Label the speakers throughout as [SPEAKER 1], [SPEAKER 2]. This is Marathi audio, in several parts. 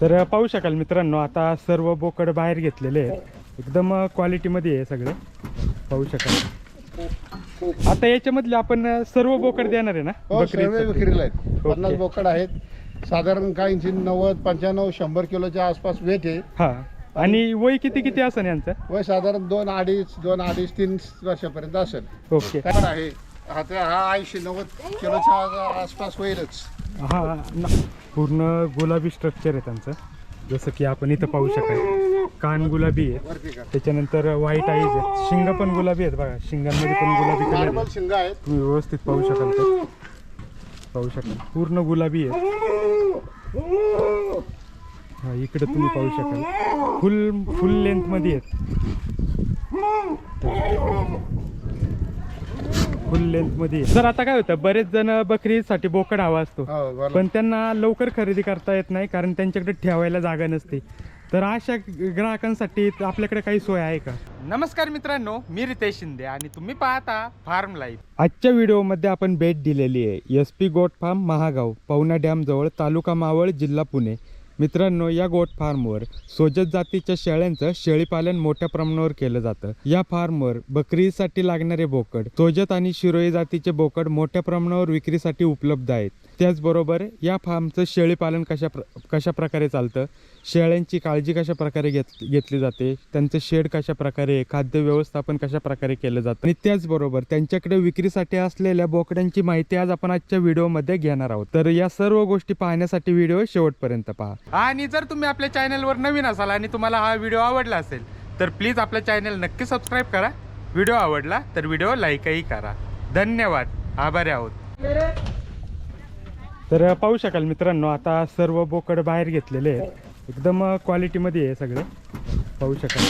[SPEAKER 1] तर पाहू शकाल मित्रांनो आता सर्व बोकड बाहेर घेतलेले आहेत. एकदम क्वालिटीमध्ये आहे सगळे. पाहू शकाल. आता याच्यामधले आपण सर्व बोकड देणार आहे ना?
[SPEAKER 2] हो? विक्रीला आहेत. पन्नास. बोकड आहेत. साधारण काहींची नव्वद पंच्याण्णव शंभर किलोच्या आसपास वेट आहे.
[SPEAKER 1] हा. आणि वय किती किती असेल यांचं?
[SPEAKER 2] वय साधारण दोन अडीच दोन अडीच तीन वर्षापर्यंत असेल
[SPEAKER 1] ओके.
[SPEAKER 2] आहे? हा हा ऐंशी नव्वद किलोच्या आसपास होईलच.
[SPEAKER 1] हा ना- पूर्ण गुलाबी स्ट्रक्चर आहे त्यांचं. जसं की आपण इथं पाहू शकाल. कान गुलाबी आहेत
[SPEAKER 2] का
[SPEAKER 1] त्याच्यानंतर व्हाईट आईज आहेत. शिंग पण गुलाबी आहेत बघा. शिंगांमध्ये पण गुलाबी कलर आहे
[SPEAKER 2] शिंग आहेत.
[SPEAKER 1] तुम्ही व्यवस्थित पाहू शकाल ते. पाहू शकाल. पूर्ण गुलाबी आहे हा इकडे तुम्ही पाहू शकाल. फुल फुल लेंथमध्ये आहेत. फुल लेंथमध्ये. सर आता काय होतं बरेच जण बकरीसाठी बोकड हवा असतो.
[SPEAKER 2] हो बरोबर.
[SPEAKER 1] पण त्यांना लवकर खरेदी करता येत नाही कारण त्यांच्याकडे ठेवायला जागा नसते. तर अशा ग्राहकांसाठी आपल्याकडे काही सोय आहे का? नमस्कार मित्रांनो मी रितेश शिंदे आणि तुम्ही पाहता फार्म लाईफ. आजच्या व्हिडिओमध्ये आपण भेट दिलेली आहे. S P goat farm Mahagaon Pavana dam जवळ तालुका मावळ जिल्हा पुणे. मित्रांनो या गोट फार्मवर सोजत जातीच्या शेळ्यांचं शेळीपालन मोठ्या प्रमाणावर केलं जातं. या फार्मवर बकरीसाठी लागणारे बोकड सोजत आणि शिरोई जातीचे बोकड मोठ्या प्रमाणावर विक्रीसाठी उपलब्ध आहेत. त्याचबरोबर या फार्मचं शेळीपालन कशा प्र कशा प्रकारे चालतं? शेळ्यांची काळजी कशा प्रकारे घेत घेतली जाते? त्यांचं शेड कशा प्रकारे खाद्य व्यवस्थापन कशा प्रकारे केलं जातं? आणि त्याचबरोबर त्यांच्याकडे विक्रीसाठी असलेल्या बोकड्यांची माहिती आज आपण आजच्या व्हिडिओमध्ये घेणार आहोत. तर या सर्व गोष्टी पाहण्यासाठी व्हिडिओ शेवटपर्यंत पहा. आणि जर तुम्ही आपल्या चॅनलवर नवीन असाल आणि तुम्हाला हा व्हिडिओ आवडला असेल तर प्लीज आपल्या चॅनल नक्की सबस्क्राईब करा. व्हिडिओ आवडला तर व्हिडिओ लाईकही करा. धन्यवाद. आभारी आहोत. तर पाहू शकाल मित्रांनो आता सर्व बोकड बाहेर घेतलेले आहेत. एकदम क्वालिटीमध्ये आहे सगळे. पाहू शकाल.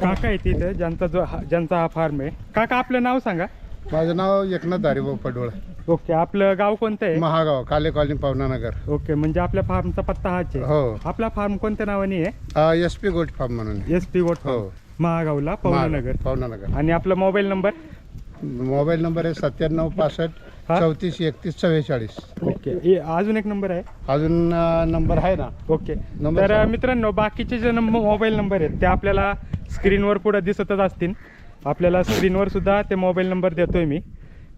[SPEAKER 1] काका आहे तिथं ज्यांचा जो ज्यांचा हा फार्म आहे. काका आपलं नाव सांगा.
[SPEAKER 2] माझं नाव एकनाथ हरिभाऊ पडवळ.
[SPEAKER 1] ओके आपलं गाव कोणतं आहे?
[SPEAKER 2] महागाव काले कॉलनी पवनानगर
[SPEAKER 1] ओके म्हणजे आपल्या फार्मचा पत्ता हाच आहे.
[SPEAKER 2] हो.
[SPEAKER 1] आपला फार्म कोणत्या नावाने आहे?
[SPEAKER 2] एस पी गोट फार्म म्हणून.
[SPEAKER 1] एस पी गोट
[SPEAKER 2] हो.
[SPEAKER 1] महागावला पवनानगर
[SPEAKER 2] पवनानगर
[SPEAKER 1] आणि आपला मोबाईल नंबर
[SPEAKER 2] मोबाईल नंबर आहे सत्त्याण्णव पासष्ट
[SPEAKER 1] हा?
[SPEAKER 2] चौतीस एकतीस चव्वेचाळीस.
[SPEAKER 1] ओके. अजून एक नंबर आहे?
[SPEAKER 2] अजून अं, नंबर आहे ना?
[SPEAKER 1] ओके.
[SPEAKER 2] नंबर
[SPEAKER 1] तर
[SPEAKER 2] सांगा.
[SPEAKER 1] मित्रांनो बाकीचे जे नंबर मोबाईल नंबर आहेत ते आपल्याला स्क्रीनवर पुढे दिसतच असतील. आपल्याला स्क्रीनवर सुद्धा ते मोबाईल नंबर देतोय मी.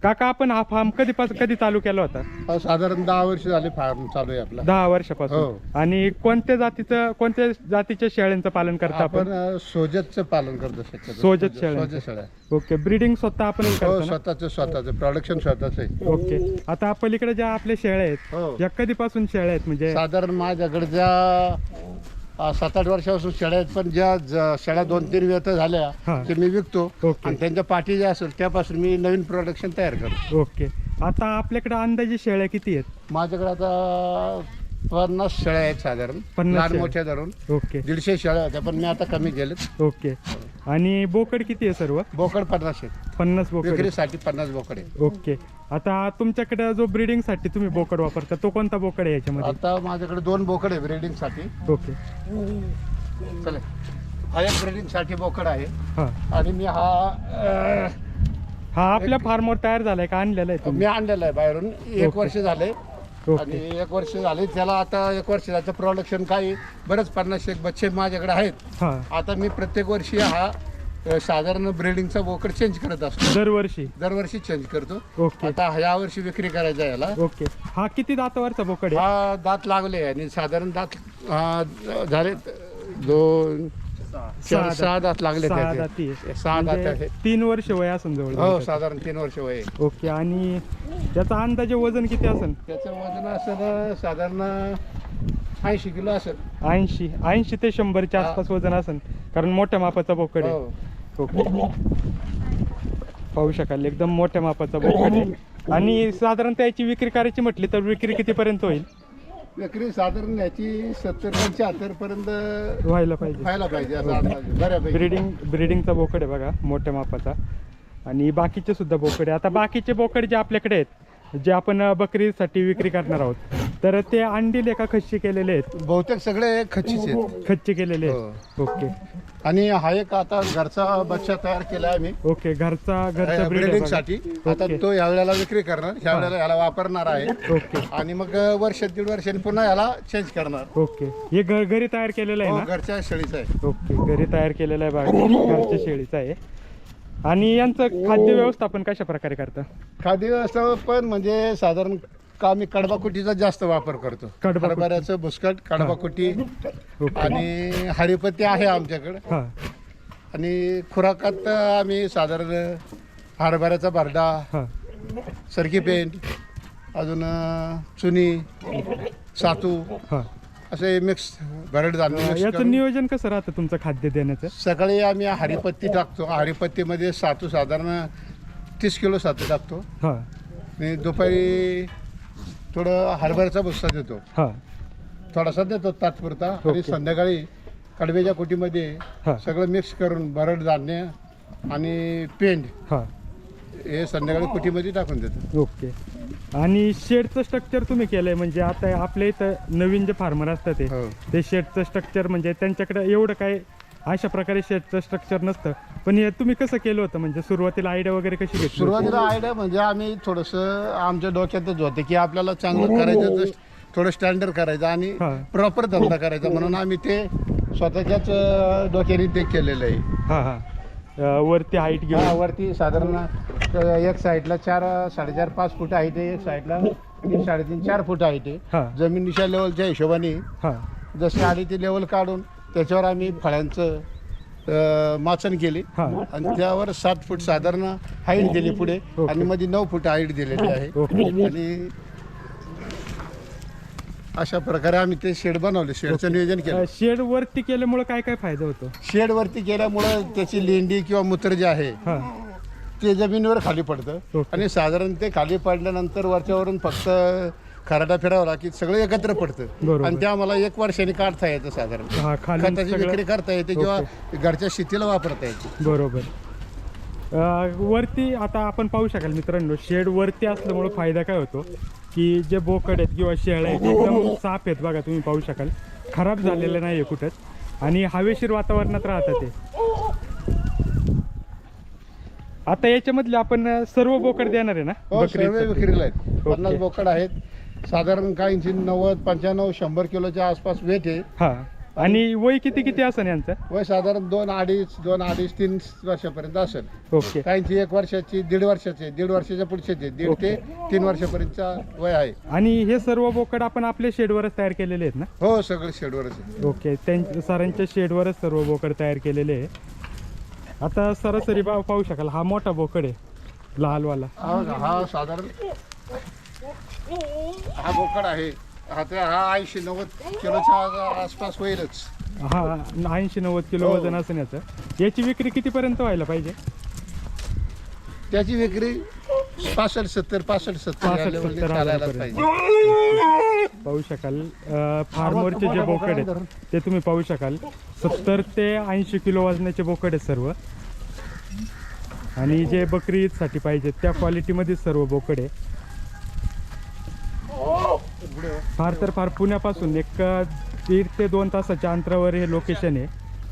[SPEAKER 1] काका आपण हा फार्म कधीपासून कधी चालू केला होता?
[SPEAKER 2] हा, साधारण दहा वर्ष झाले फार्म चालू आहे आपला.
[SPEAKER 1] दहा वर्षापासून.
[SPEAKER 2] हो.
[SPEAKER 1] आणि कोणत्या जातीचं कोणत्या जातीच्या शेळ्यांचं पालन करता
[SPEAKER 2] आपण?
[SPEAKER 1] आपण
[SPEAKER 2] अं, सोजतचं पालन करतो शक्यतो.
[SPEAKER 1] सोजत.
[SPEAKER 2] सोजत शेळ्या.
[SPEAKER 1] ओके ब्रीडिंग स्वतः आपण
[SPEAKER 2] हो
[SPEAKER 1] करतो ना?
[SPEAKER 2] स्वतःच स्वतःच. प्रोडक्शन स्वतःच आहे.
[SPEAKER 1] ओके. आता पलीकडे ज्या आपल्या शेळ्या आहेत
[SPEAKER 2] हो.
[SPEAKER 1] या कधीपासून शेळ्या आहेत म्हणजे?
[SPEAKER 2] साधारण माझ्याकडच्या सात आठ वर्षापासून शेळ्या आहेत पण ज्या ज- शेळ्या दोन तीन व्यथ झाल्या. ते मी विकतो.
[SPEAKER 1] ओके.
[SPEAKER 2] आणि त्यांच्या पाठी जे असेल त्यापासून मी नवीन प्रोडक्शन तयार करतो.
[SPEAKER 1] ओके. आता आपल्याकडे अंदाजे शेळ्या किती आहेत?
[SPEAKER 2] माझ्याकडे आता पन्नास शेळ्या आहेत साधारण.
[SPEAKER 1] पन्नास
[SPEAKER 2] लहान
[SPEAKER 1] शेळ्या.
[SPEAKER 2] मोठ्या धरून.
[SPEAKER 1] ओके.
[SPEAKER 2] दीडशे शेळ्या होत्या पण मी आता कमी केलेत.
[SPEAKER 1] ओके. आणि बोकड किती आहे सर्व?
[SPEAKER 2] बोकड पन्नास आहेत
[SPEAKER 1] पन्नास बोकड. आहे.
[SPEAKER 2] विक्रीसाठी पन्नास बोकड आहे.
[SPEAKER 1] ओके. आता तुमच्याकडे जो ब्रीडिंगसाठी तुम्ही बोकड वापरता तो कोणता बोकड आहे याच्यामध्ये?
[SPEAKER 2] आता माझ्याकडे दोन बोकड आहे ब्रीडिंगसाठी
[SPEAKER 1] ओके.
[SPEAKER 2] चला. हा एक ब्रीडिंगसाठी बोकड आहे.
[SPEAKER 1] हा.
[SPEAKER 2] आणि मी हा अं,
[SPEAKER 1] हा आपल्या फार्मवर तयार झालाय का? आणलेला आहे तुम्ही?
[SPEAKER 2] मी आणलेला आहे बाहेरून. एक
[SPEAKER 1] ओके.
[SPEAKER 2] वर्ष झाले. आणि एक वर्ष झाले त्याला आता एक वर्ष त्याचं प्रोडक्शन काही बरेच पन्नास एक बच्चे माझ्याकडे आहेत.
[SPEAKER 1] हा.
[SPEAKER 2] आता मी प्रत्येक वर्षी हा अ, साधारण ब्रिडिंगचा बोकड चेंज करत असतो.
[SPEAKER 1] दरवर्षी?
[SPEAKER 2] दरवर्षी चेंज करतो.
[SPEAKER 1] ओके.
[SPEAKER 2] आता ह्या वर्षी विक्री करायचा आहे याला.
[SPEAKER 1] ओके. हा किती दातावरचा बोकड आहे?
[SPEAKER 2] हा दात लागले आणि साधारण दात हा, झाले दोन चार. सहा दात लागले
[SPEAKER 1] सहा
[SPEAKER 2] त्याचे.
[SPEAKER 1] दाती आहे.
[SPEAKER 2] सहा दात
[SPEAKER 1] म्हणजे तीन वर्ष वय असेल
[SPEAKER 2] हो
[SPEAKER 1] जवळ
[SPEAKER 2] साधारण तीन वर्ष वय आहे.
[SPEAKER 1] ओके आणि त्याचा अंदाजे वजन किती असेल
[SPEAKER 2] त्याचं वजन असेल साधारण ऐंशी किलो असेल
[SPEAKER 1] ऐंशी ऐंशी ते शंभरच्या
[SPEAKER 2] हा.
[SPEAKER 1] आसपास वजन असेल कारण मोठ्या मापाचा बोकड आहे
[SPEAKER 2] हो
[SPEAKER 1] ओके पाहू शकाल एकदम मोठ्या मापाचा बोकड आहे आणि साधारण त्याची विक्री करायची म्हटली तर विक्री कितीपर्यंत होईल
[SPEAKER 2] विक्री साधारण याची सत्तर पंच्याहत्तर पर्यंत
[SPEAKER 1] व्हायला पाहिजे.
[SPEAKER 2] व्हायला पाहिजे असं अंदाज आहे. बऱ्यापैकी.
[SPEAKER 1] ब्रीडिंग ब्रीडिंगचा बोकड आहे बघा मोठ्या मापाचा. आणि बाकीचे सुद्धा बोकड आहे. आता बाकीचे बोकड जे आपल्याकडे आहेत जे आपण बकरीसाठी विक्री करणार आहोत. तर ते अंडीले का खच्ची केलेले आहेत.
[SPEAKER 2] बहुतेक सगळे खच्चीचे आहेत.
[SPEAKER 1] खच्ची केलेले आहेत. ओके.
[SPEAKER 2] आणि हा एक आता घरचा बच्चा तयार केला आम्ही.
[SPEAKER 1] ओके घरचा घरचा ब्रीड
[SPEAKER 2] ब्रिडिंगसाठी आता. तो ह्या वेळेला विक्री करणार ह्या वेळेला याला वापरणार आहे.
[SPEAKER 1] ओके.
[SPEAKER 2] आणि मग वर्ष दीड वर्षांनी पुन्हा याला चेंज करणार.
[SPEAKER 1] ओके. हे घर घरी तयार केलेलं आहे
[SPEAKER 2] हो,
[SPEAKER 1] ना?
[SPEAKER 2] घरच्या शेळीचा आहे.
[SPEAKER 1] ओके. घरी तयार केलेलं आहे बघा. घरच्या शेळीचं आहे. आणि यांचं खाद्य व्यवस्थापन कशा प्रकारे करतं?
[SPEAKER 2] खाद्य व्यवस्थापन म्हणजे साधारण का आम्ही कडबाकुटीचा जास्त वापर करतो.
[SPEAKER 1] कडबाकुटी.
[SPEAKER 2] हरभऱ्याचं बुसकट कडबाकुटी आणि हरिपत्ती आहे आमच्याकडे.
[SPEAKER 1] हां.
[SPEAKER 2] आणि खुराकात आम्ही साधारण हरभऱ्याचा बारडा
[SPEAKER 1] हां.
[SPEAKER 2] सरकी पेंट अजून अं, चुनी सातू
[SPEAKER 1] हां.
[SPEAKER 2] असे मिक्स भरड धान्य mix
[SPEAKER 1] याचं
[SPEAKER 2] करून
[SPEAKER 1] नियोजन कसं राहतं तुमचं खाद्य देण्याचं?
[SPEAKER 2] सकाळी आम्ही हरिपत्ती टाकतो. हरिपत्तीमध्ये सातू साधारण तीस किलो सातू टाकतो.
[SPEAKER 1] हां.
[SPEAKER 2] आणि दुपारी थोडं हरभऱ्याचा भुस्सा देतो.
[SPEAKER 1] हां.
[SPEAKER 2] थोडासा देतो तात्पुरता. आणि
[SPEAKER 1] ओके.
[SPEAKER 2] संध्याकाळी कडव्याच्या कुटीमध्ये
[SPEAKER 1] हां.
[SPEAKER 2] सगळं मिक्स करून भरड धान्य आणि
[SPEAKER 1] हां.
[SPEAKER 2] हे संध्याकाळी कुटीमध्ये टाकून देतो.
[SPEAKER 1] ओके. आणि शेडचं स्ट्रक्चर तुम्ही केलंय म्हणजे आता आपल्या इथं नवीन जे फार्मर असतात ते
[SPEAKER 2] हो.
[SPEAKER 1] ते शेडचं स्ट्रक्चर म्हणजे त्यांच्याकडे एवढं काय अशा प्रकारे शेडचं स्ट्रक्चर नसतं. पण हे तुम्ही कसं केलं होतं? म्हणजे सुरुवातीला आयडिया वगैरे कशी घेतली होती?
[SPEAKER 2] सुरुवातीला आयडिया म्हणजे आम्ही थोडंसं आमच्या डोक्यातच होतं की आपल्याला चांगलं करायचं तर थोडं स्टँडर्ड करायचं आणि
[SPEAKER 1] हा.
[SPEAKER 2] प्रॉपर धंदा करायचा. म्हणून आम्ही ते स्वतःच्याच अं, डोक्याने ते केलेलं आहे.
[SPEAKER 1] हां हां. अं, वरती हाईट
[SPEAKER 2] हा,
[SPEAKER 1] घेऊन.
[SPEAKER 2] वरती साधारण अं, एक साईडला चार साडेचार पाच फूट आहे ते एक साईडला तीन साडेतीन चार फूट आहे ते.
[SPEAKER 1] हां.
[SPEAKER 2] जमिनीच्या लेवलच्या हिशोबाने.
[SPEAKER 1] हां.
[SPEAKER 2] जशी आली ती लेवल काढून त्याच्यावर आम्ही फळ्यांचं अं, माचण केली.
[SPEAKER 1] हां.
[SPEAKER 2] आणि त्यावर सात फूट साधारण हाईट दिली पुढे.
[SPEAKER 1] ओके.
[SPEAKER 2] आणि मध्ये नऊ फूट हाईट दिलेली आहे. आणि अशा प्रकारे आम्ही ते शेड बनवले. शेडचं नियोजन केलं.
[SPEAKER 1] शेड वरती केल्यामुळे काय काय फायदा होतो?
[SPEAKER 2] शेड वरती केल्यामुळं त्याची लेंडी किंवा मूत्र जे आहे
[SPEAKER 1] हां.
[SPEAKER 2] ते जमिनीवर खाली पडतं. आणि साधारण ते खाली पडल्यानंतर वरच्यावरून फक्त खराटा फिरवला की सगळं एकत्र पडतं. आणि ते आम्हाला एक वर्षाने काढता येतं साधारण.
[SPEAKER 1] हा
[SPEAKER 2] खताची विक्री करता येते किंवा घरच्या शेतीला वापरता येते.
[SPEAKER 1] बरोबर. वरती आता आपण पाहू शकाल मित्रांनो शेड वरती असल्यामुळे फायदा काय होतो? की जे बोकड आहेत किंवा शेळ्या आहेत एकदम साफ आहेत बघा तुम्ही पाहू शकाल. खराब झालेलं नाही आहे कुठंच. आणि हवेशीर वातावरणात राहतात ते. आता याच्यामधले आपण सर्व बोकड देणार आहे ना?
[SPEAKER 2] हो सर्व
[SPEAKER 1] बकरीचं?
[SPEAKER 2] विक्रीला आहेत पन्नास
[SPEAKER 1] ओके.
[SPEAKER 2] बोकड आहेत. साधारण काहींची नव्वद पंच्याण्णव शंभर किलोच्या आसपास वेट आहे.
[SPEAKER 1] हा. आणि वय किती किती असेल यांचं?
[SPEAKER 2] वय साधारण दोन अडीच दोन अडीच तीन वर्षापर्यंत असेल
[SPEAKER 1] ओके.
[SPEAKER 2] काहींची एक वर्षाची दीड वर्षाची दीड वर्षाच्या पुढच्याचे दीड ते तीन वर्षापर्यंतचा वय आहे.
[SPEAKER 1] आणि हे सर्व बोकड आपण आपल्या शेडवरच तयार केलेले आहेत ना?
[SPEAKER 2] हो सगळे शेडवरच आहे
[SPEAKER 1] ओके. त्यां सरांच्या शेडवरच सर्व बोकड तयार केलेले आहे आता सरासरी भाव पाहू शकाल हा मोठा बोकड आहे लालवाला.
[SPEAKER 2] हा हा साधारण हा बोकड आहे. हा ते हा ऐंशी नव्वद किलोच्या आसपास होईलच.
[SPEAKER 1] हा ऐंशी नव्वद किलो
[SPEAKER 2] हो.
[SPEAKER 1] वजन असेल याचं. याची विक्री कितीपर्यंत व्हायला पाहिजे?
[SPEAKER 2] त्याची विक्री पासष्ट सत्तर पासष्ट सत्तर या
[SPEAKER 1] 65
[SPEAKER 2] लेवलने
[SPEAKER 1] 70
[SPEAKER 2] चालायलाच
[SPEAKER 1] हजारापर्यंत.
[SPEAKER 2] पाहिजे.
[SPEAKER 1] पाहू शकाल. अं, फार्मरचे जे बोकड आहेत ते तुम्ही पाहू शकाल. सत्तर ते ऐंशी किलो वजनाचे बोकड आहेत सर्व. आणि जे बकरी ईदसाठी पाहिजे त्या क्वालिटीमध्ये सर्व बोकड आहे. फार तर फार पुण्यापासून एक अ, दीड ते दोन तासाच्या अंतरावर हे लोकेशन आहे.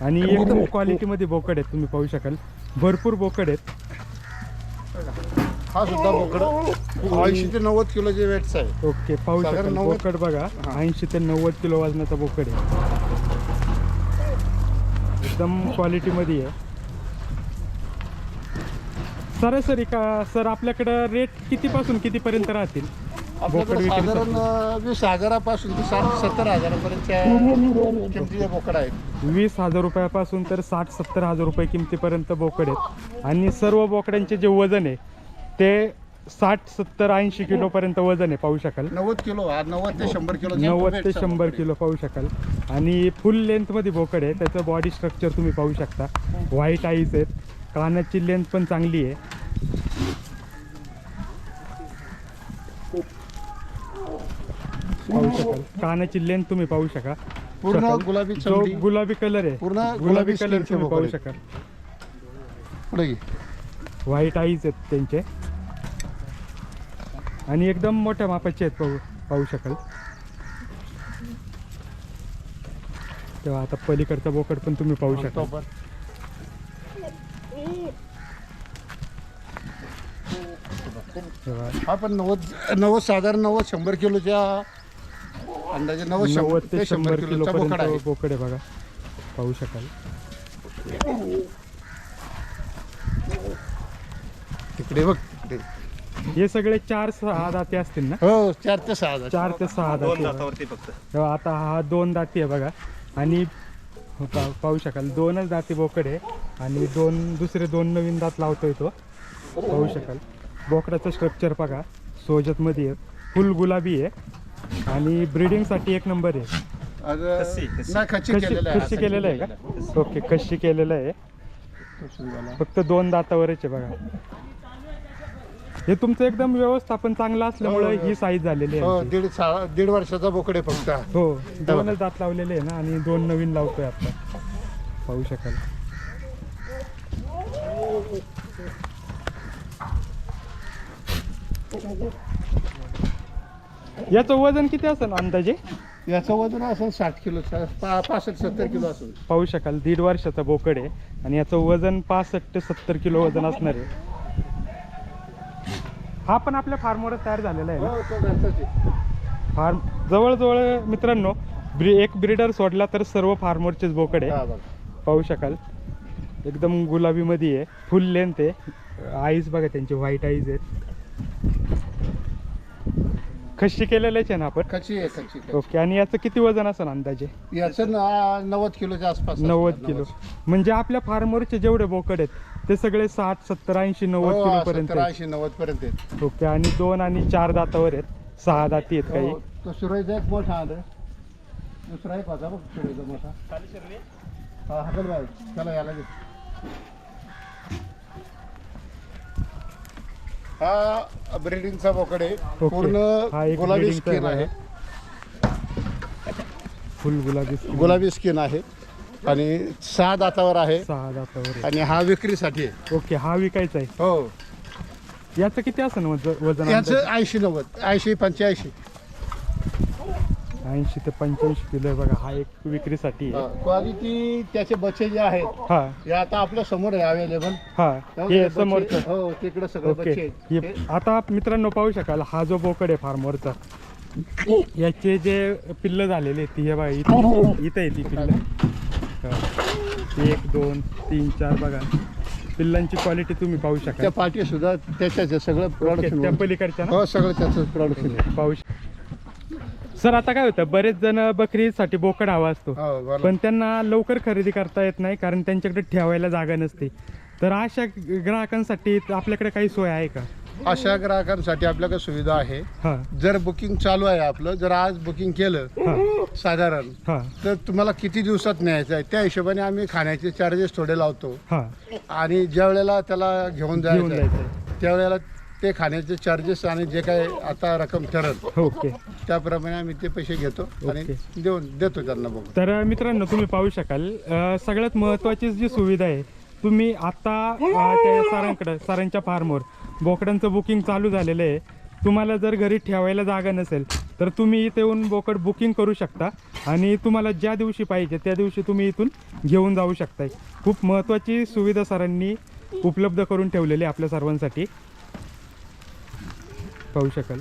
[SPEAKER 1] आणि एकदम क्वालिटीमध्ये बोकड आहेत तुम्ही पाहू शकाल. भरपूर बोकड आहेत.
[SPEAKER 2] हा सुद्धा बोकड. ऐंशी ते नव्वद किलोचे वेटचा आहे.
[SPEAKER 1] ओके पाहू
[SPEAKER 2] साधारण
[SPEAKER 1] शकाल
[SPEAKER 2] नव्वद-
[SPEAKER 1] बोकड बघा
[SPEAKER 2] हा.
[SPEAKER 1] ऐंशी ते नव्वद किलो वजनाचा बोकड आहे. एकदम क्वालिटीमध्ये आहे. सरासरी का सर आपल्याकडं रेट कितीपासून कितीपर्यंत राहतील? बोकड
[SPEAKER 2] आपल्याकडे
[SPEAKER 1] विक्रीसाठी.
[SPEAKER 2] साधारण अं, वीस हजारापासून ते साठ सत्तर हजारापर्यंतच्या किमतीचे बोकड आहेत.
[SPEAKER 1] वीस हजार रुपयापासून तर साठ सत्तर हजार रुपये किमतीपर्यंत बोकड आहेत. आणि सर्व बोकड्यांचे जे वजन आहे ते साठ सत्तर ऐंशी किलोपर्यंत वजन आहे पाहू शकाल.
[SPEAKER 2] नव्वद किलो हा नव्वद ते शंभर किलो
[SPEAKER 1] नव्वद ते शंभर किलो. पाहू शकाल. आणि फुल लेंथमध्ये बोकड आहे त्याचं बॉडी स्ट्रक्चर तुम्ही पाहू शकता. व्हाईट आईज आहेत. कानाची लेंथ पण चांगली आहे. पाहू शकाल. कानाची लेंथ तुम्ही पाहू शका.
[SPEAKER 2] पूर्ण
[SPEAKER 1] शकाल.
[SPEAKER 2] गुलाबी
[SPEAKER 1] जो
[SPEAKER 2] चमडी.
[SPEAKER 1] गुलाबी कलर आहे
[SPEAKER 2] पूर्ण
[SPEAKER 1] गुलाबी
[SPEAKER 2] गुलाबी
[SPEAKER 1] कलर
[SPEAKER 2] स्किनचे
[SPEAKER 1] तुम्ही पाहू
[SPEAKER 2] बोकड
[SPEAKER 1] शकाल.
[SPEAKER 2] पुढे घे.
[SPEAKER 1] व्हाईट आईज आहेत त्यांचे. आणि एकदम मोठ्या मापाचे आहेत पाहू पाहू शकाल. तेव्हा आता पलीकडचा बोकड पण तुम्ही पाहू
[SPEAKER 2] तो
[SPEAKER 1] शकाल.
[SPEAKER 2] पण.
[SPEAKER 1] हे
[SPEAKER 2] पण नव्वद नव्वद साधारण नव्वद शंभर किलोच्या अंदाजे नव्वद
[SPEAKER 1] नव्वद
[SPEAKER 2] शंभर
[SPEAKER 1] ते शंभर किलो
[SPEAKER 2] बोकड आहे.
[SPEAKER 1] बघा. पाहू शकाल.
[SPEAKER 2] तिकडे बघ. तिकडे
[SPEAKER 1] हे सगळे चार सहा दाते असतील ना?
[SPEAKER 2] हो चार ते सहा हजार
[SPEAKER 1] चार ते सहा
[SPEAKER 3] दोन
[SPEAKER 1] दाते.
[SPEAKER 3] दातावरती फक्त.
[SPEAKER 1] तेव्हा आता हा दोन दाती आहे बघा. आणि हो पा- पाहू शकाल. दोनच दाती बोकड आहे. आणि दोन दुसरे दोन नवीन दात लावतोय तो. पाहू शकाल. बोकडाचं स्ट्रक्चर बघा. सोजतमध्ये आहे. फुल गुलाबी आहे. आणि ब्रिडिंगसाठी एक नंबर आहे.
[SPEAKER 3] कशी, कशी.
[SPEAKER 2] नाही खच्ची
[SPEAKER 1] कशी
[SPEAKER 2] केलेलं आहे.
[SPEAKER 1] कशी केलेलं आहे का? ओके कशी केलेलं आहे. फक्त दोन दातावरच आहे बघा. हे तुमचं एकदम व्यवस्थापन चांगलं असल्यामुळे
[SPEAKER 2] हो, हो.
[SPEAKER 1] ही साईज झालेली
[SPEAKER 2] हो
[SPEAKER 1] आहे
[SPEAKER 2] दीड सा दीड वर्षाचा बोकड फक्त.
[SPEAKER 1] हो दोनच दात लावलेले आहे ना आणि दोन नवीन लावतोय आता. पाहू शकाल. याचं वजन किती असेल अंदाजे?
[SPEAKER 2] याचं वजन असं साठ किलोचं पा पासष्ट सत्तर किलो असेल.
[SPEAKER 1] पाहू शकाल दीड वर्षाचा बोकड आहे. आणि याचं वजन पासष्ट ते सत्तर किलो वजन असणार आहे. हा पण आपल्या फार्मवर तयार झालेला आहे ना?
[SPEAKER 2] हो, तो घरचाच आहे.
[SPEAKER 1] फार्म जवळजवळ मित्रांनो ब्रि एक ब्रिडर सोडला तर सर्व फार्मरचेच बोकड आहे.
[SPEAKER 2] हा बघ.
[SPEAKER 1] पाहू शकाल. एकदम गुलाबीमध्ये आहे. फुल लेंथ आहे. आईज बघा त्यांचे व्हाईट आईज आहेत. खशी केलेलेच आहे ना आपण?
[SPEAKER 2] कच्ची आहे कच्ची कच्ची.
[SPEAKER 1] ओके आणि याचं किती वजन असेल अंदाजे?
[SPEAKER 2] याचं न- नव्वद किलोच्या आसपास.
[SPEAKER 1] नव्वद किलो. म्हणजे आपल्या फार्मरचे जेवढे बोकड आहेत ते सगळे साठ सत्तर ऐंशी नव्वद
[SPEAKER 2] हो,
[SPEAKER 1] किलो पर्यंत
[SPEAKER 2] सत्तर
[SPEAKER 1] आहेत.
[SPEAKER 2] ऐंशी नव्वद पर्यंत आहे.
[SPEAKER 1] ओके आणि दोन आणि चार दातावर आहेत. सहा दाती आहेत काही.
[SPEAKER 2] हो, तो सुरईचा एक मोठा आलं दुसरा एक होता बघ सुरईचा मोठा. हा हकल बाय चला याला दे. हा ब्रिडिंगचा बोकड
[SPEAKER 1] ओके.
[SPEAKER 2] पूर्ण
[SPEAKER 1] एक
[SPEAKER 2] गुलाबी स्किन
[SPEAKER 1] आहे.
[SPEAKER 2] आहे.
[SPEAKER 1] फुल गुलाबी.
[SPEAKER 2] गुलाबी स्किन आहे. आणि सहा दातावर आहे.
[SPEAKER 1] सहा दातावर.
[SPEAKER 2] आणि हा विक्रीसाठी आहे.
[SPEAKER 1] ओके हा विकायचा आहे.
[SPEAKER 2] हो.
[SPEAKER 1] याचं किती वज- वजन
[SPEAKER 2] याचं ऐंशी नव्वद ऐंशी पंच्याऐंशी.
[SPEAKER 1] ऐंशी ते पंच्याऐंशी किलो आहे बघा हा एक विक्रीसाठी आहे.
[SPEAKER 2] क्वालिटी त्याचे बच्चे जे आहेत
[SPEAKER 1] हा.
[SPEAKER 2] हे आता आपल्यासमोर आहे अवेलेबल
[SPEAKER 1] हा हे समोरचं.
[SPEAKER 2] हो तिकडे सगळे
[SPEAKER 1] ओके.
[SPEAKER 2] बच्चे आहेत.
[SPEAKER 1] हे आता मित्रांनो पाहू शकाल हा जो बोकड आहे फार्मरचा याचे जे पिल्ल झालेले आहेत ती हे बघा इथे इथे आहे ती पिल्ल. हा. एक दोन तीन चार बघा. पिल्लांची क्वालिटी तुम्ही पाहू
[SPEAKER 2] त्या
[SPEAKER 1] शकाल
[SPEAKER 2] पाठी सुद्धा त्याच्याच आहे, सगळं
[SPEAKER 1] ओके,
[SPEAKER 2] प्रोडक्शन
[SPEAKER 1] त्या पलीकडच्या ना?
[SPEAKER 2] हो सगळं त्याचं प्रोडक्शन आहे
[SPEAKER 1] पाहू शक सर आता काय होतं? बरेच जण बकरीसाठी बोकड हवा असतो.
[SPEAKER 2] हो.
[SPEAKER 1] पण त्यांना लवकर खरेदी करता येत नाही कारण त्यांच्याकडे ठेवायला जागा नसते. तर अशा ग्राहकांसाठी आपल्याकडे काही सोय आहे का?
[SPEAKER 2] अशा ग्राहकांसाठी आपल्याकडे सुविधा आहे.
[SPEAKER 1] हा.
[SPEAKER 2] जर बुकिंग चालू आहे आपलं जर आज बुकिंग केलं साधारण
[SPEAKER 1] हा.
[SPEAKER 2] तर तुम्हाला किती दिवसात न्यायचं आहे? त्या हिशोबाने आम्ही खाण्याचे चार्जेस थोडे लावतो.
[SPEAKER 1] हा.
[SPEAKER 2] आणि ज्या वेळेला त्याला घेऊन
[SPEAKER 1] घेऊन
[SPEAKER 2] जायचं. आहे त्यावेळेला ते खाण्याचे चार्जेस आणि जे काही आता रक्कम ठरल
[SPEAKER 1] ओके.
[SPEAKER 2] त्याप्रमाणे आम्ही ते पैसे घेतो आणि
[SPEAKER 1] ओके.
[SPEAKER 2] देऊन देतो त्यांना बघून.
[SPEAKER 1] तर मित्रांनो तुम्ही पाहू शकाल अ, सगळ्यात महत्त्वाची जी सुविधा आहे तुम्ही आता अ, त्या सरांकडे सरांच्या फार्मवर बोकडांचं बुकिंग चालू झालेलं आहे. तुम्हाला जर घरी ठेवायला जागा नसेल तर तुम्ही इथे येऊन बोकड बुकिंग करू शकता आणि तुम्हाला ज्या दिवशी पाहिजे त्या दिवशी तुम्ही इथून घेऊन जाऊ शकताय. खूप महत्त्वाची सुविधा सरांनी उपलब्ध करून ठेवलेली आहे आपल्या सर्वांसाठी. पाहू शकाल.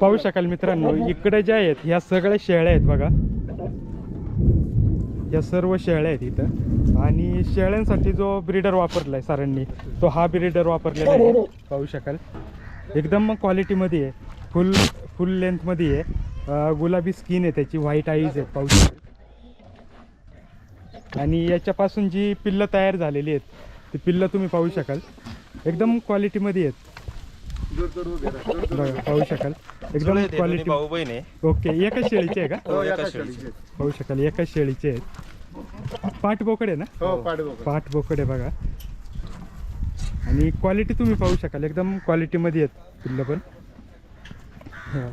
[SPEAKER 1] पाहू शकाल मित्रांनो इकडे ज्या आहेत ह्या सगळ्या शेळ्या आहेत बघा. या सर्व शेळ्या आहेत इथं. आणि शेळ्यांसाठी जो ब्रीडर वापरलाय सरांनी तो हा ब्रीडर वापरलेला आहे. पाहू शकाल. एकदम मग क्वालिटीमध्ये आहे. फुल फुल लेंथमध्ये आहे. गुलाबी स्किन आहे त्याची. व्हाईट आईज आहेत. पाहू शकाल. आणि याच्यापासून जी पिल्लं तयार झालेली आहेत ती पिल्लं तुम्ही पाहू शकाल. एकदम क्वालिटीमध्ये आहेत. बघा पाहू शकाल. एकदम क्वालिटी
[SPEAKER 3] भाऊ बहीण आहे.
[SPEAKER 1] ओके एकाच शेळीचे आहे का?
[SPEAKER 3] हो, एकाच शेळीचे.
[SPEAKER 1] पाहू शकाल एकाच शेळीचे आहेत. पाठ बोकड आहे ना?
[SPEAKER 2] हो
[SPEAKER 1] पाठ बोकड. आहे बघा. आणि क्वालिटी तुम्ही पाहू शकाल एकदम क्वालिटीमध्ये आहेत पिल्लं पण. हा.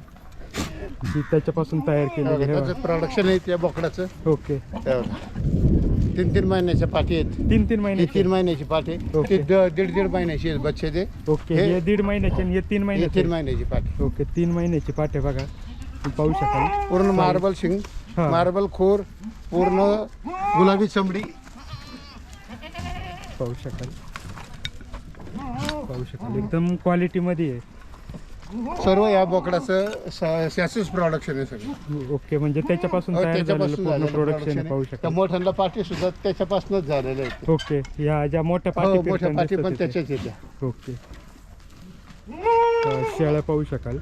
[SPEAKER 1] जी त्याच्यापासून तयार केलेली आहे
[SPEAKER 2] त्याचं प्रोडक्शन आहे त्या बोकडाचं.
[SPEAKER 1] ओके.
[SPEAKER 2] त्यावर. तीन तीन महिन्याच्या पाठी आहेत.
[SPEAKER 1] तीन तीन महिन्याचे?
[SPEAKER 2] तीन महिन्याची पाठी आहे.
[SPEAKER 1] ओके.
[SPEAKER 2] ती द- दीड दीड महिन्याची आहेत बच्चे ते.
[SPEAKER 1] ओके.
[SPEAKER 2] हे-
[SPEAKER 1] हे दीड महिन्याचे आणि हे तीन
[SPEAKER 2] ही
[SPEAKER 1] महिन्याचे
[SPEAKER 2] तीन महिन्याची पाठी
[SPEAKER 1] ओके. तीन महिन्याची पाठ बघा. तुम्ही पाहू शकाल.
[SPEAKER 2] पूर्ण मार्बल शिंग
[SPEAKER 1] हा.
[SPEAKER 2] मार्बल खोर पूर्ण गुलाबी चमडी.
[SPEAKER 1] पाहू शकाल. पाहू शकाल. एकदम क्वालिटीमध्ये आहे.
[SPEAKER 2] सर्व या बोकडाचं सॅसिस प्रोडक्शन आहे सगळं.
[SPEAKER 1] ओके म्हणजे त्याच्यापासून
[SPEAKER 2] हो,
[SPEAKER 1] तयार झालेलं
[SPEAKER 2] त्याच्यापासून
[SPEAKER 1] पूर्ण
[SPEAKER 2] झालेलं
[SPEAKER 1] प्रोडक्शन
[SPEAKER 2] production
[SPEAKER 1] पाहू
[SPEAKER 2] आहे. त्या
[SPEAKER 1] शकाल
[SPEAKER 2] मोठ्यांना पाठी सुद्धा त्याच्यापासूनच झालेले आहेत
[SPEAKER 1] ओके या ज्या मोठ्या
[SPEAKER 2] हो
[SPEAKER 1] पाठी
[SPEAKER 2] मोठ्या पाठी पण. त्याच्याच येत्या
[SPEAKER 1] ओके. तर शेळ्या पाहू शकाल.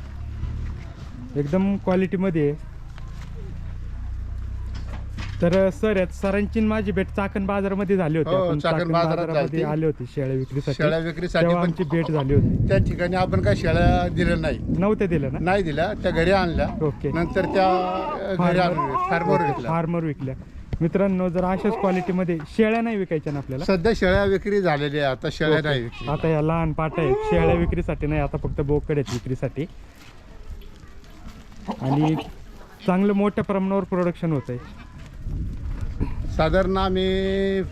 [SPEAKER 1] एकदम क्वालिटीमध्ये आहे. तर सर यात सरांची माझी भेट चाकण बाजारामध्ये झाली होती.
[SPEAKER 2] हो,
[SPEAKER 1] आपण
[SPEAKER 2] चाकण
[SPEAKER 1] चाकण
[SPEAKER 2] बाजारात
[SPEAKER 1] बाजारामध्ये
[SPEAKER 2] झालती.
[SPEAKER 1] आले होते शेळ्या विक्रीसाठी.
[SPEAKER 2] शेळ्या विक्रीसाठी
[SPEAKER 1] तेव्हा
[SPEAKER 2] पण
[SPEAKER 1] आमची भेट झाली होती.
[SPEAKER 2] त्या ठिकाणी आपण काय शेळ्या दिल्या नाही.
[SPEAKER 1] नव्हते दिलं ना?
[SPEAKER 2] नाही दिल्या. त्या घरी आणल्या.
[SPEAKER 1] ओके.
[SPEAKER 2] नंतर त्या अ, घरी आणून फार्मवर घेतल्या
[SPEAKER 1] फार्मर विकल्या. मित्रांनो जर अशाच क्वालिटीमध्ये शेळ्या नाही विकायच्या ना आपल्याला?
[SPEAKER 2] सध्या शेळ्या विक्री झालेली आहे. आता शेळ्या नाही विक्री
[SPEAKER 1] आता या लहान पाट आहेत. शेळ्या विक्रीसाठी नाही आता फक्त बोकड आहेत विक्रीसाठी. आणि चांगलं मोठ्या प्रमाणावर प्रोडक्शन होत आहे
[SPEAKER 2] साधारण आम्ही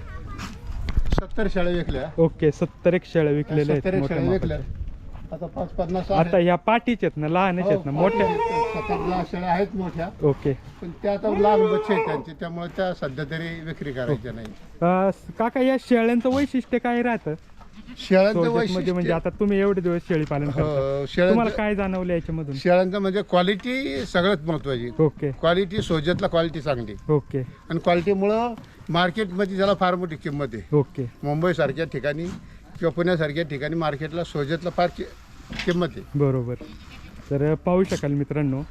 [SPEAKER 2] सत्तर शेळ्या विकल्या.
[SPEAKER 1] ओके सत्तर एक शेळ्या विकलेल्या
[SPEAKER 2] सत्तर
[SPEAKER 1] आहेत
[SPEAKER 2] एक
[SPEAKER 1] मोठ्या
[SPEAKER 2] विकल्या
[SPEAKER 1] मापाच्या.
[SPEAKER 2] आता पाच पन्नास
[SPEAKER 1] आता ह्या पाटीच आहेत ना लहानच आहेत ना मोठ्या.
[SPEAKER 2] सत्तर शेळ्या आहेत मोठ्या.
[SPEAKER 1] ओके.
[SPEAKER 2] पण त्या आता लहान बच्चे आहेत त्यांचे त्यामुळे त्या सध्या तरी विक्री करायच्या नाही.
[SPEAKER 1] अं, काका या शेळ्यांचं वैशिष्ट्य काय राहतं?
[SPEAKER 2] शेळ्यांचं
[SPEAKER 1] म्हणजे आता तुम्ही एवढे दिवस शेळी पालन करता.
[SPEAKER 2] हो,
[SPEAKER 1] तुम्हाला
[SPEAKER 2] शेळ्यांचं
[SPEAKER 1] काय जाणवलं याच्यामधून?
[SPEAKER 2] शेळ्यांचं म्हणजे क्वालिटी सगळ्यात महत्वाची.
[SPEAKER 1] ओके.
[SPEAKER 2] क्वालिटी सोजतला क्वालिटी चांगली.
[SPEAKER 1] ओके.
[SPEAKER 2] आणि क्वालिटीमुळं मार्केटमध्ये त्याला फार मोठी किंमत आहे.
[SPEAKER 1] ओके.
[SPEAKER 2] मुंबईसारख्या ठिकाणी किंवा पुण्यासारख्या ठिकाणी मार्केटला सोजतला फार कि- किंमत आहे.
[SPEAKER 1] बरोबर. तर पाहू शकाल मित्रांनो.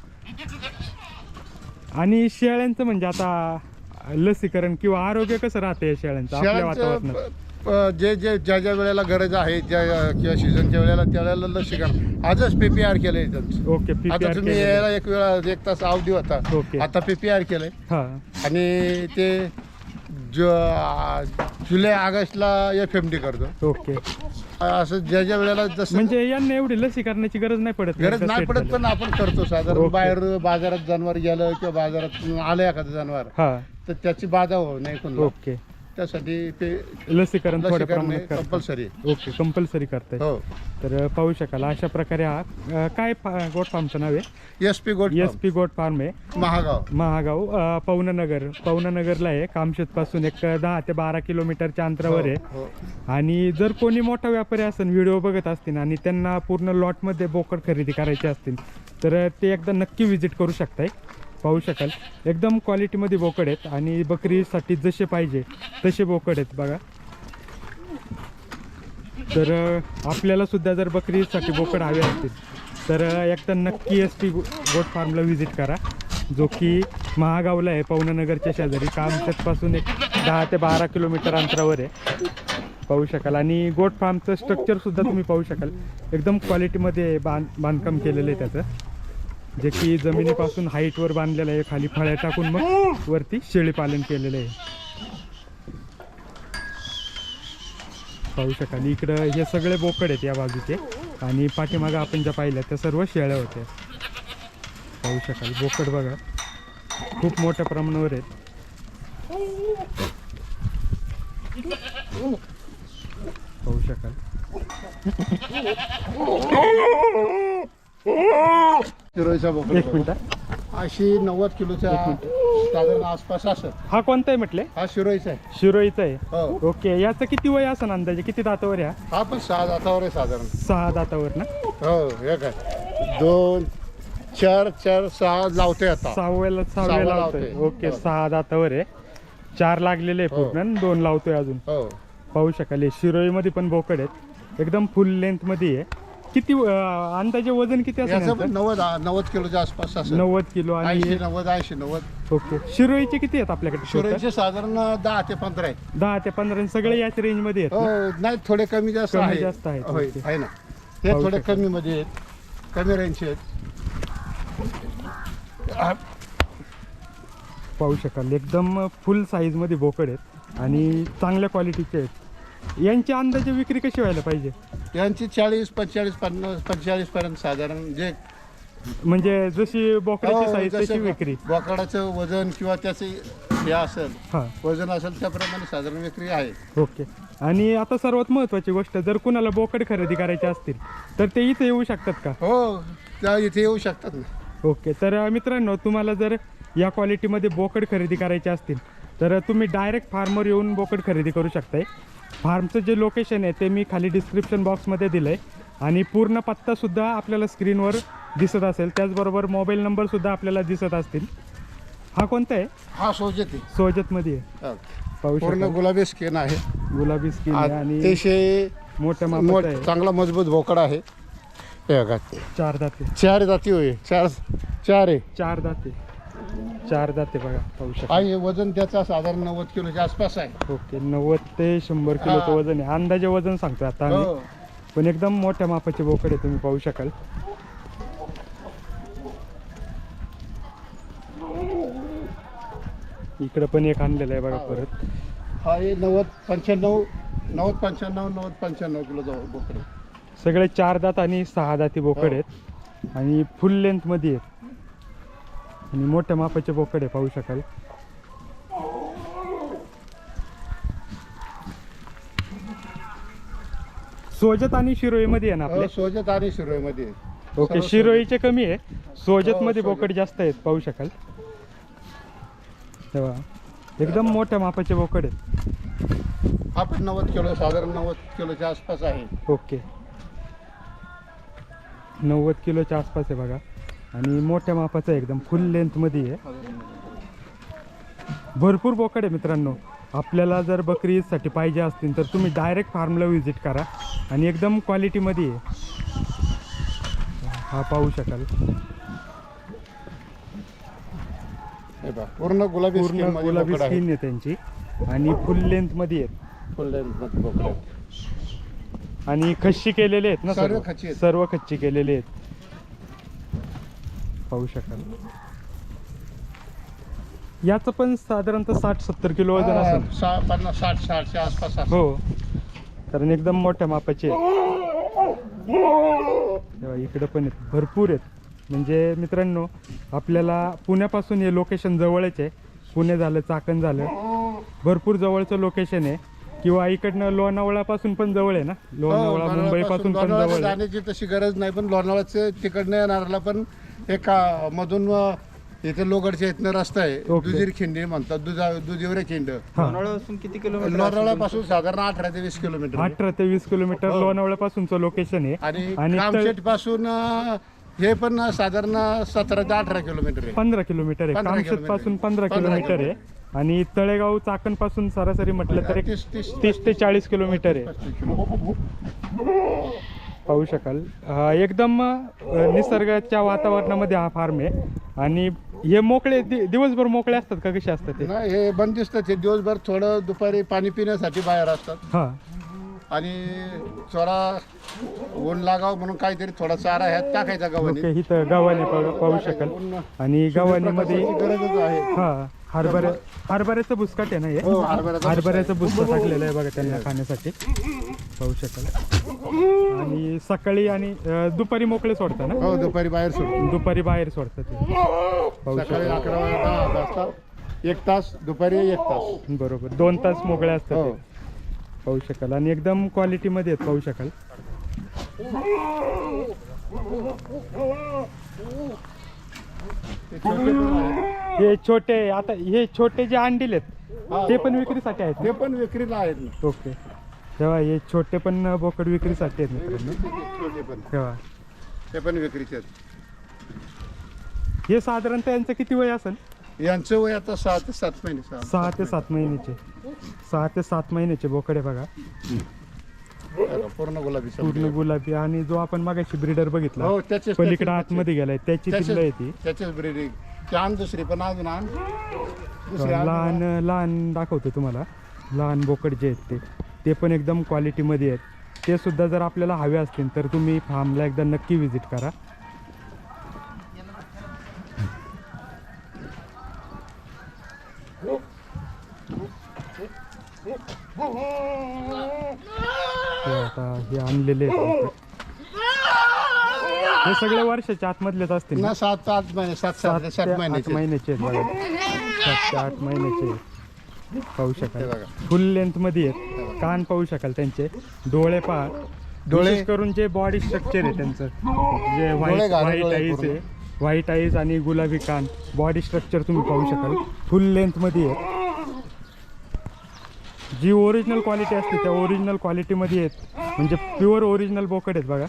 [SPEAKER 1] आणि शेळ्यांचं म्हणजे आता लसीकरण किंवा आरोग्य कसं राहतं या शेळ्यांचं? आपल्या वातावरणात?
[SPEAKER 2] शेळ्यांचं जे जे ज्या ज्या वेळेला गरज आहे ज्या किंवा सीझनच्या वेळेला त्यावेळेला लसीकरण आजच पी पी आर केलंय त्यांचं
[SPEAKER 1] ओके
[SPEAKER 2] आता
[SPEAKER 1] पीपीआर
[SPEAKER 2] तुम्ही यायला एक वेळा एक तास अवधी होता.
[SPEAKER 1] ओके.
[SPEAKER 2] आता पी पी आर केलंय.
[SPEAKER 1] हा.
[SPEAKER 2] आणि ते ज जुलै ऑगस्टला एफ एम डी करतो.
[SPEAKER 1] ओके.
[SPEAKER 2] असं ज्या ज्या वेळेला जसं
[SPEAKER 1] म्हणजे यांना एवढी लसीकरणाची गरज नाही पडत
[SPEAKER 2] गरज
[SPEAKER 1] एकदा
[SPEAKER 2] नाही
[SPEAKER 1] set
[SPEAKER 2] पडत
[SPEAKER 1] झालं.
[SPEAKER 2] पण आपण करतो. साधारण
[SPEAKER 1] ओके.
[SPEAKER 2] बाहेर बाजारात जनावर गेलं किंवा बाजारात आलं एखादं जनावर
[SPEAKER 1] हा.
[SPEAKER 2] तर त्याची बाधा हो नाही कोणाला.
[SPEAKER 1] ओके.
[SPEAKER 2] त्यासाठी ते
[SPEAKER 1] लसीकरण थोड्या
[SPEAKER 2] लसीकरण
[SPEAKER 1] प्रमाणात करतात.
[SPEAKER 2] कंपल्सरी
[SPEAKER 1] ओके कंपल्सरी करताय.
[SPEAKER 2] हो.
[SPEAKER 1] तर पाहू शकाल अशा प्रकारे हा अं, काय फा- गोट फार्मचं नाव आहे?
[SPEAKER 2] S P goat
[SPEAKER 1] S P goat farm आहे.
[SPEAKER 2] महागाव.
[SPEAKER 1] महागाव. अ, पवनानगर. पवनानगरला आहे. कामशेत पासून एक दहा ते बारा किलोमीटरच्या अंतरावर आहे.
[SPEAKER 2] हो, हो.
[SPEAKER 1] आणि जर कोणी मोठा व्यापारी असेल व्हिडिओ बघत असतील आणि त्यांना पूर्ण लॉटमध्ये बोकड खरेदी करायचे असतील तर ते एकदा नक्की व्हिजिट करू शकताय. पाहू शकाल. एकदम क्वालिटीमध्ये बोकड आहेत आणि बकरीसाठी जसे पाहिजे तसे बोकड आहेत बघा. तर आपल्याला सुद्धा जर बकरीसाठी बोकड हवे असतील तर एकदा नक्की एस टी गोट फार्मला व्हिजिट करा जो की महागावला आहे पवनानगरच्या शेजारी. कामशेतपासून एक दहा ते बारा किलोमीटर अंतरावर आहे. पाहू शकाल. आणि गोट फार्मचं स्ट्रक्चरसुद्धा तुम्ही पाहू शकाल. एकदम क्वालिटीमध्ये बांध बांधकाम केलेलं आहे त्याचं. जे की जमिनीपासून हाईटवर बांधलेलं आहे खाली फळ्या टाकून मग वरती शेळी पालन केलेलं आहे. पाहू शकाल इकडं हे सगळे बोकड आहेत या बाजूचे. आणि पाठीमागं आपण ज्या पाहिल्या त्या सर्व शेळ्या होत्या. पाहू शकाल बोकड बघा. खूप मोठ्या प्रमाणावर आहेत. पाहू शकाल.
[SPEAKER 2] शिरोईचा बोकड
[SPEAKER 1] एक मिनिट.
[SPEAKER 2] अशी नव्वद किलोच्या साधारण आसपास असं.
[SPEAKER 1] हा कोणता आहे म्हटले?
[SPEAKER 2] हा शिरोईचा आहे.
[SPEAKER 1] शिरोईचा आहे.
[SPEAKER 2] हो.
[SPEAKER 1] ओके याचं किती वय असं अंदाजे? किती दातावर आहे हा?
[SPEAKER 2] हा पण सहा दातावर आहे साधारण.
[SPEAKER 1] सहा दातावर ना?
[SPEAKER 2] हो हे काय? दोन चार चार सहा लावते आता.
[SPEAKER 1] सहाव्याला
[SPEAKER 2] सहावा
[SPEAKER 1] सहाव्याला
[SPEAKER 2] लावतोय.
[SPEAKER 1] लावतोय. ओके
[SPEAKER 2] हो.
[SPEAKER 1] सहा दातावर आहे. चार लागलेले आहे
[SPEAKER 2] हो.
[SPEAKER 1] पूर्ण आणि दोन लावतोय अजून.
[SPEAKER 2] हो.
[SPEAKER 1] पाहू शकाल. हे शिरोईमध्ये पण बोकड आहेत. एकदम फुल लेंथमध्ये आहे. किती अं, अंदाजे वजन किती असेल
[SPEAKER 2] याचं पण
[SPEAKER 1] यांचं?
[SPEAKER 2] नव्वद नव्वद किलोच्या आसपास असं
[SPEAKER 1] नव्वद किलो
[SPEAKER 2] ऐंशी
[SPEAKER 1] आणि
[SPEAKER 2] नव्वद ऐंशी नव्वद.
[SPEAKER 1] ओके. शिरोईचे किती आहेत आपल्याकडे?
[SPEAKER 2] शिरोईचे साधारण दहा ते पंधरा आहेत.
[SPEAKER 1] दहा ते पंधरा सगळे याच रेंजमध्ये आहेत
[SPEAKER 2] हो? नाही थोडे कमी जास्त
[SPEAKER 1] कमी
[SPEAKER 2] आहे
[SPEAKER 1] जास्त आहेत,
[SPEAKER 2] होय,
[SPEAKER 1] ओके.
[SPEAKER 2] आहे ना. हे
[SPEAKER 1] पाहू
[SPEAKER 2] थोडे. कमी मध्ये आहेत. कमी रेंजचे आहेत.
[SPEAKER 1] पाहू शकाल. एकदम फुल साईजमध्ये बोकड आहेत आणि चांगल्या क्वालिटीचे आहेत. यांची अंदाजे विक्री कशी व्हायला पाहिजे?
[SPEAKER 2] यांची चाळीस पंचेचाळीस पन्नास पंचेचाळीस पर्यंत साधारण जे
[SPEAKER 1] म्हणजे जशी बोकडाची
[SPEAKER 2] हो,
[SPEAKER 1] साईज
[SPEAKER 2] जसं
[SPEAKER 1] तशी विक्री.
[SPEAKER 2] बोकडाचं वजन किंवा त्याचे हे असेल
[SPEAKER 1] हा.
[SPEAKER 2] वजन असेल त्याप्रमाणे साधारण विक्री आहे.
[SPEAKER 1] ओके. आणि आता सर्वात महत्त्वाची गोष्ट जर कुणाला बोकड खरेदी करायचे असतील तर ते इथे येऊ शकतात का?
[SPEAKER 2] हो त्या इथे येऊ शकतात ना.
[SPEAKER 1] ओके. तर अ, मित्रांनो तुम्हाला जर या क्वालिटीमध्ये बोकड खरेदी करायचे असतील तर तुम्ही डायरेक्ट फार्मवर येऊन बोकड खरेदी करू शकताय. फार्मचं जे लोकेशन आहे ते मी खाली डिस्क्रिप्शन बॉक्समध्ये दिलं आहे आणि पूर्ण पत्तासुद्धा आपल्याला स्क्रीनवर दिसत असेल. त्याचबरोबर मोबाईल नंबरसुद्धा आपल्याला दिसत असतील. हा कोणता आहे?
[SPEAKER 2] हा सोजत
[SPEAKER 1] सोजतमध्ये आहे पाहू
[SPEAKER 2] पूर्ण
[SPEAKER 1] शकता
[SPEAKER 2] गुलाबी स्किन आहे.
[SPEAKER 1] गुलाबी स्किन आहे आणि
[SPEAKER 2] अतिशय
[SPEAKER 1] मोठ्या
[SPEAKER 2] मोठ
[SPEAKER 1] आहे.
[SPEAKER 2] चांगला मजबूत बोकड आहे. हे बघा
[SPEAKER 1] चार दाते.
[SPEAKER 2] चार जाती होय. चार चार आहे.
[SPEAKER 1] चार दाते. चार दाते बघा पाहू शकता.
[SPEAKER 2] आणि वजन त्याचा साधारण नव्वद किलोच्या आसपास आहे.
[SPEAKER 1] ओके नव्वद ते शंभर किलोचं. वजन आहे. अंदाजे वजन सांगतो आता आम्ही.
[SPEAKER 2] हो.
[SPEAKER 1] पण एकदम मोठ्या मापाचे बोकड आहे तुम्ही पाहू शकाल. इकडं पण एक आणलेलं आहे बघा परत.
[SPEAKER 2] हा हे नव्वद पंच्याण्णव नव्वद पंच्याण्णव नव्वद पंच्याण्णव किलो बोकड आहे.
[SPEAKER 1] सगळे चार दात आणि सहा दाती बोकड
[SPEAKER 2] हो.
[SPEAKER 1] आहेत. आणि फुल लेंथमध्ये आहेत. आणि मोठ्या मापाचे बोकड पाहू शकाल. सोजत आणि शिरोईमध्ये आहे ना आपले?
[SPEAKER 2] हो, सोजत आणि शिरोईमध्ये.
[SPEAKER 1] ओके शिरोईचे कमी आहे. सोजत मध्ये
[SPEAKER 2] हो, सोजत.
[SPEAKER 1] बोकड जास्त आहेत पाहू शकाल. तेव्हा एकदम मोठ्या मापाचे बोकड आहेत.
[SPEAKER 2] हा पण नव्वद किलो साधारण नव्वद किलोच्या आसपास आहे.
[SPEAKER 1] ओके. नव्वद किलोच्या आसपास आहे बघा. आणि मोठ्या मापाचं आहे एकदम फुल लेंथमध्ये आहे. भरपूर बोकड आहे मित्रांनो. आपल्याला जर बकरी ईदसाठी पाहिजे असतील तर तुम्ही डायरेक्ट फार्मला व्हिजिट करा. आणि एकदम क्वालिटीमध्ये आहे. हा पाहू शकाल.
[SPEAKER 2] हे पूर्ण गुलाबी
[SPEAKER 1] पूर्ण गुलाबी स्किन आहे त्यांची. आणि फुल लेंथमध्ये आहेत.
[SPEAKER 2] Full length.
[SPEAKER 1] आणि खच्ची केलेले आहेत ना
[SPEAKER 2] सर्व खच्ची.
[SPEAKER 1] सर्व खच्ची केलेले आहेत. पाहू शकाल. याचं पण साधारणतः साठ सत्तर किलो वजन
[SPEAKER 2] हा,
[SPEAKER 1] असेल.
[SPEAKER 2] पन्नास साठ साठच्या आसपास असेल.
[SPEAKER 1] हो. कारण एकदम मोठ्या मापाचे आहेत. तेव्हा इकडं पण आहेत. भरपूर आहेत. म्हणजे मित्रांनो आपल्याला पुण्यापासून हे लोकेशन जवळच आहे. पुणे झालं चाकण झालं. भरपूर जवळचं लोकेशन आहे. किंवा इकडनं लोणावळापासून पण जवळ आहे ना?
[SPEAKER 2] हो,
[SPEAKER 1] लोणावळा मुंबईपासून पण
[SPEAKER 2] लोणावळ्याला
[SPEAKER 1] जवळ आहे.
[SPEAKER 2] जाण्याची तशी गरज नाही पण लोणावळ्याचे तिकडनं येणाऱ्याला पण एका मधून इथे लोगडच्या इथनं रस्ता आहे.
[SPEAKER 1] ओके.
[SPEAKER 2] दुजीर खिंडी म्हणतात. दुजा दुजिवरे खिंड.
[SPEAKER 3] लोणावळ्यापासून किती किलोमीटर
[SPEAKER 2] लोणावळ्यापासून साधारण अठरा ते वीस किलोमीटर. आहे.
[SPEAKER 1] अठरा ते वीस किलोमीटर
[SPEAKER 2] हो.
[SPEAKER 1] लोणावळ्यापासूनचं लोकेशन आहे.
[SPEAKER 2] आणि
[SPEAKER 1] आणि तळ-
[SPEAKER 2] कामशेटपासून हे पण साधारण सतरा ते अठरा किलोमीटर आहे.
[SPEAKER 1] पंधरा किलोमीटर आहे.
[SPEAKER 2] 15
[SPEAKER 1] कामशेत
[SPEAKER 2] किलोमीटर.
[SPEAKER 1] पासून पंधरा
[SPEAKER 2] 15
[SPEAKER 1] किलोमीटर आहे. आणि तळेगाव चाकणपासून सरासरी म्हटलं तर एक
[SPEAKER 2] तीस तीस
[SPEAKER 1] तीस ते चाळीस किलोमीटर आहे. पाहू शकाल. एकदम निसर्गाच्या वातावरणामध्ये हा फार्म आहे. आणि हे मोकळे दि- दिवसभर मोकळे असतात का? कसे असतात ते?
[SPEAKER 2] नाही हे बंदिस्त ते दिवसभर थोडं दुपारी पाणी पिण्यासाठी बाहेर असतात.
[SPEAKER 1] हा.
[SPEAKER 2] आणि थोडा ऊन लागावं म्हणून काहीतरी थोडा चारा ह्यात टाकायचा गव्हाणी
[SPEAKER 1] ओके इथं गव्हाणे पाहू पाहू शकाल. आणि गव्हाणीमध्ये
[SPEAKER 2] गरजच आहे.
[SPEAKER 1] हा. हरभरा हरभऱ्याचं बुसकाट आहे ना हे?
[SPEAKER 2] हो, हरभऱ्याचं
[SPEAKER 1] हरभऱ्याचं बुसकं टाकलेलं आहे बघा त्यांना खाण्यासाठी. पाहू शकाल. आणि सकाळी आणि अ, दुपारी मोकळे सोडता ना?
[SPEAKER 2] हो दुपारी बाहेर सोडतो.
[SPEAKER 1] दुपारी बाहेर सोडतात ते. पाहू
[SPEAKER 2] सकाळी
[SPEAKER 1] शकाल.
[SPEAKER 2] अकरा दहा वाजता एक तास दुपारी एक तास.
[SPEAKER 1] बरोबर. दोन तास मोकळे असतात
[SPEAKER 2] हो.
[SPEAKER 1] ते. पाहू शकाल. आणि एकदम क्वालिटीमध्ये आहेत पाहू शकाल.
[SPEAKER 2] ते छोटे पण आहेत.
[SPEAKER 1] हे छोटे आता हे छोटे जे अंडील आहेत. ते पण विक्रीसाठी आहेत
[SPEAKER 2] ते पण विक्रीला आहेत ना?
[SPEAKER 1] ओके. तेव्हा हे छोटे पण बोकड विक्रीसाठी आहेत मित्रांनो
[SPEAKER 2] छोटे पण.
[SPEAKER 1] तेव्हा.
[SPEAKER 2] ते पण विक्रीचे आहेत.
[SPEAKER 1] हे साधारणतः यांचं किती वय असेल?
[SPEAKER 2] यांचं वय आता सहा ते सात महिने सहा
[SPEAKER 1] सहा ते सात महिन्याचे सहा ते सात महिन्याचे बोकडे बघा.
[SPEAKER 2] बघा, पूर्ण गुलाबी
[SPEAKER 1] पूर्ण. गुलाबी आणि जो आपण मागाशी ब्रीडर बघितला
[SPEAKER 2] हो
[SPEAKER 1] पलीकडे आतमध्ये गेलाय त्याची पिल्ल आहे ती
[SPEAKER 2] त्याचेच ब्रिडिंग ते आण दुसरी पण अजून आण. दुसरी आण.
[SPEAKER 1] लहान लहान दाखवतो तुम्हाला. लहान बोकड जे आहेत ते. ते पण एकदम क्वालिटीमध्ये आहेत. ते सुद्धा जर आपल्याला हवे असतील तर तुम्ही फार्मला एकदा नक्की व्हिजिट करा. हे आता हे आणलेले आहेत. हे सगळे वर्षाच्या आतमधलेच असतील ना?
[SPEAKER 2] ना सात आठ महिने सात सात ते
[SPEAKER 1] सात
[SPEAKER 2] सात
[SPEAKER 1] ते आठ
[SPEAKER 2] महिन्याचे
[SPEAKER 1] महिन्याचे आहेत बघा. सात ते आठ महिन्याचे आहेत. पाहू शकाल.
[SPEAKER 2] बघा.
[SPEAKER 1] फुल लेंथमध्ये आहेत. कान पाहू शकाल त्यांचे. डोळे पहा.
[SPEAKER 2] डोळे-
[SPEAKER 1] करून जे बॉडी स्ट्रक्चर आहे त्यांचं. जे
[SPEAKER 2] डोळे
[SPEAKER 1] व्हाईट व्हाईट
[SPEAKER 2] डोळे
[SPEAKER 1] आईज
[SPEAKER 2] पूर्ण.
[SPEAKER 1] आहे. व्हाईट आईज आणि गुलाबी कान. बॉडी स्ट्रक्चर तुम्ही पाहू शकाल. फुल लेंथमध्ये आहे जी ओरिजिनल क्वालिटी असते त्या ओरिजिनल क्वालिटीमध्ये आहेत म्हणजे प्युअर ओरिजिनल बोकड आहेत बघा.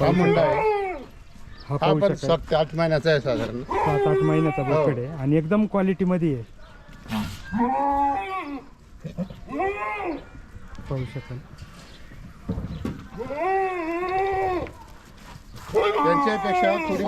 [SPEAKER 2] हा मुंडा आहे.
[SPEAKER 1] हा
[SPEAKER 2] हा
[SPEAKER 1] पाहू
[SPEAKER 2] पण
[SPEAKER 1] शकाल.
[SPEAKER 2] सात ते आठ महिन्याचा आहे साधारण.
[SPEAKER 1] सात आठ महिन्याचा
[SPEAKER 2] हो.
[SPEAKER 1] बोकड आहे आणि एकदम क्वालिटीमध्ये आहे. पाहू शकाल.
[SPEAKER 2] त्यांच्यापेक्षा थोडी